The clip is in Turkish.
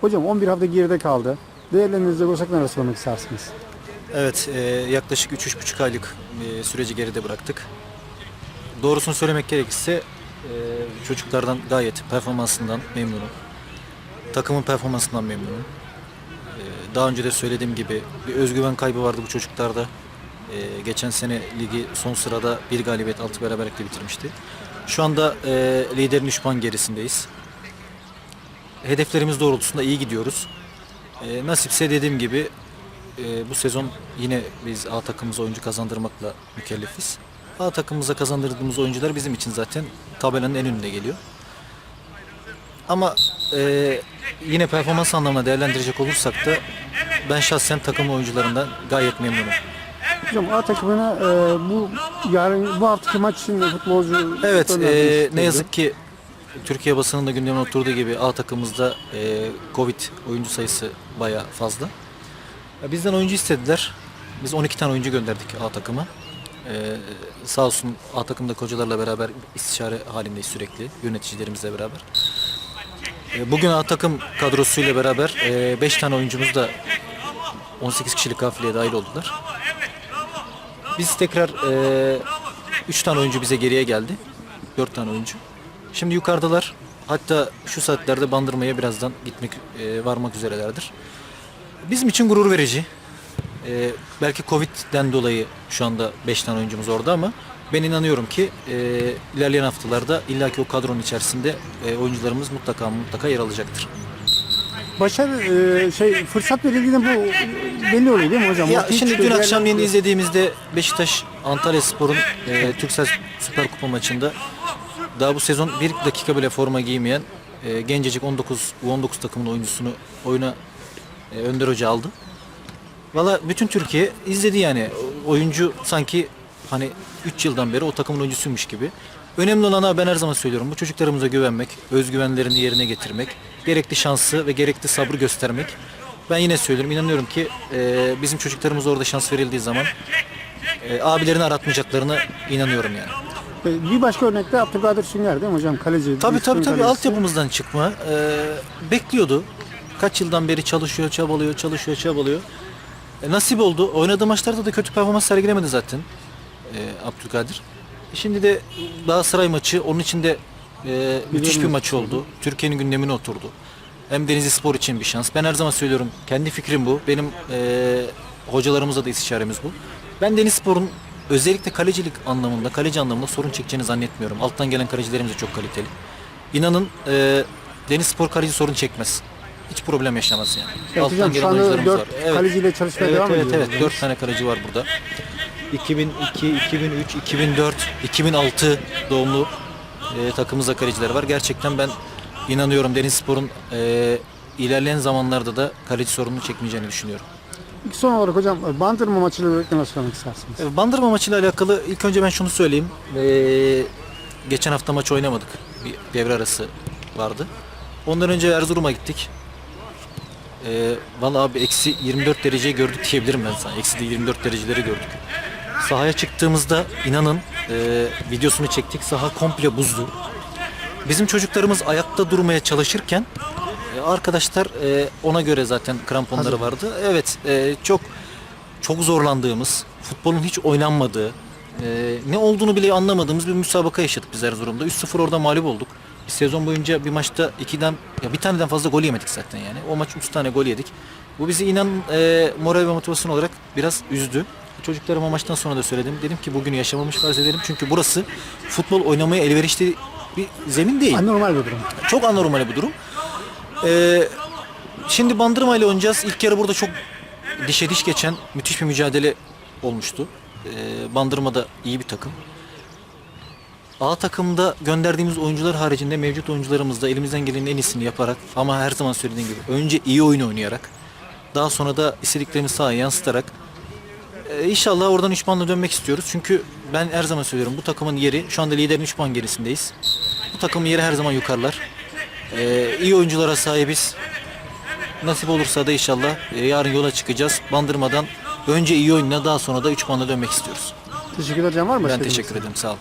Hocam 11 hafta geride kaldı. Değerlerinizde olsak neler sormak istersiniz? Evet, e, yaklaşık 3-3,5 aylık e, süreci geride bıraktık. Doğrusunu söylemek gerekirse e, çocuklardan gayet performansından memnunum. Takımın performansından memnunum. E, daha önce de söylediğim gibi bir özgüven kaybı vardı bu çocuklarda. E, geçen sene ligi son sırada bir galibiyet altı beraberlikle bitirmişti. Şu anda e, liderin 3 puan gerisindeyiz. Hedeflerimiz doğrultusunda iyi gidiyoruz. E, nasipse dediğim gibi e, bu sezon yine biz A takımımıza oyuncu kazandırmakla mükellefiz. A takımımıza kazandırdığımız oyuncular bizim için zaten tabelanın en önünde geliyor. Ama e, yine performans anlamında değerlendirecek olursak da ben şahsen takım oyuncularından gayet memnunum. Hocam A takımına e, bu yarın bu haftaki maç için futbolcu Evet, e, ne yazık ki Türkiye basınında gündemine oturduğu gibi A takımımızda e, Covid oyuncu sayısı bayağı fazla. Bizden oyuncu istediler. Biz 12 tane oyuncu gönderdik A takıma. E, sağ olsun A takımdaki hocalarla beraber istişare halindeyiz sürekli yöneticilerimizle beraber. E, bugün A takım kadrosuyla beraber 5 tane oyuncumuz da 18 kişilik kafileye dahil oldular. Biz tekrar 3 tane oyuncu bize geriye geldi. 4 tane oyuncu. Şimdi yukarıdalar. Hatta şu saatlerde bandırmaya birazdan gitmek e, varmak üzerelerdir. Bizim için gurur verici. E, belki Covid'den dolayı şu anda 5 tane oyuncumuz orada ama ben inanıyorum ki e, ilerleyen haftalarda illaki o kadronun içerisinde e, oyuncularımız mutlaka mutlaka yer alacaktır. Başarı e, şey fırsat verildiğinde bu belli oluyor değil mi hocam? Ya Hiç şimdi dün akşam yeni izlediğimizde Beşiktaş Antalya Spor'un e, Türksel Süper Kupa maçında daha bu sezon bir dakika bile forma giymeyen e, gencecik 19 U19 takımının oyuncusunu oyuna e, Önder Hoca aldı. Valla bütün Türkiye izledi yani. Oyuncu sanki hani 3 yıldan beri o takımın oyuncusuymuş gibi. Önemli olan ben her zaman söylüyorum bu çocuklarımıza güvenmek, özgüvenlerini yerine getirmek, gerekli şansı ve gerekli sabrı göstermek. Ben yine söylüyorum inanıyorum ki e, bizim çocuklarımız orada şans verildiği zaman e, abilerini aratmayacaklarına inanıyorum yani. E, Bir başka örnekte Abdülkadir Sünger değil mi hocam? Kaleci. Tabii tabii tabii kalecisi. altyapımızdan çıkma. Ee, bekliyordu. Kaç yıldan beri çalışıyor, çabalıyor, çalışıyor, çabalıyor. E, nasip oldu. Oynadığı maçlarda da kötü performans sergilemedi zaten e, Abdülkadir. E, Şimdi de Galatasaray maçı onun için de e, müthiş bir maç oldu. Türkiye'nin gündemine oturdu. Hem Denizli Spor için bir şans. Ben her zaman söylüyorum kendi fikrim bu. Benim e, hocalarımızla da istişaremiz bu. Ben Deniz Spor'un özellikle kalecilik anlamında, kaleci anlamında sorun çekeceğini zannetmiyorum. Alttan gelen kalecilerimiz de çok kaliteli. İnanın e, Deniz Spor kaleci sorun çekmez. Hiç problem yaşamaz yani. Evet hocam şu anda oyuncularımız 4 kaleciyle çalışmaya Evet devam evet ediyoruz. evet 4 tane kaleci var burada. 2002, 2003, 2004, 2006 doğumlu e, takımımızda kaleciler var. Gerçekten ben inanıyorum Denizspor'un e, ilerleyen zamanlarda da kaleci sorununu çekmeyeceğini düşünüyorum. Son olarak hocam Bandırma maçıyla birlikte nasıl söylemek istersiniz? E, Bandırma maçıyla alakalı ilk önce ben şunu söyleyeyim. E, geçen hafta maç oynamadık. Bir devre arası vardı. Ondan önce Erzurum'a gittik. E, Valla abi eksi 24 dereceyi gördük diyebilirim ben sana. Eksi de 24 dereceleri gördük. Sahaya çıktığımızda inanın e, videosunu çektik. Saha komple buzlu. Bizim çocuklarımız ayakta durmaya çalışırken e, arkadaşlar e, ona göre zaten kramponları vardı. Evet e, çok çok zorlandığımız, futbolun hiç oynanmadığı, e, ne olduğunu bile anlamadığımız bir müsabaka yaşadık biz Erzurum'da. 3-0 orada mağlup olduk. Biz sezon boyunca bir maçta ikiden, ya bir taneden fazla gol yemedik zaten yani. O maç 3 tane gol yedik. Bu bizi inan e, moral ve motivasyon olarak biraz üzdü. Çocuklarıma maçtan sonra da söyledim. Dedim ki bugünü yaşamamış farz edelim. Çünkü burası futbol oynamaya elverişli bir zemin değil. Anormal bir durum. Çok anormal bir durum. Ee, şimdi Bandırma ile oynayacağız. İlk yarı burada çok dişe diş geçen müthiş bir mücadele olmuştu. Ee, Bandırma da iyi bir takım. A takımda gönderdiğimiz oyuncular haricinde mevcut oyuncularımız da elimizden gelenin en iyisini yaparak ama her zaman söylediğim gibi önce iyi oyun oynayarak daha sonra da istediklerimizi sahaya yansıtarak ee, inşallah oradan 3 puanla dönmek istiyoruz. Çünkü ben her zaman söylüyorum bu takımın yeri şu anda liderin 3 puan gerisindeyiz. Bu takımın yeri her zaman yukarılar. Ee, iyi oyunculara sahibiz. Nasip olursa da inşallah e, yarın yola çıkacağız. Bandırmadan önce iyi oyunla daha sonra da 3 puanla dönmek istiyoruz. Teşekkürler hocam var mı? Ben teşekkür ederim. Sağ olun.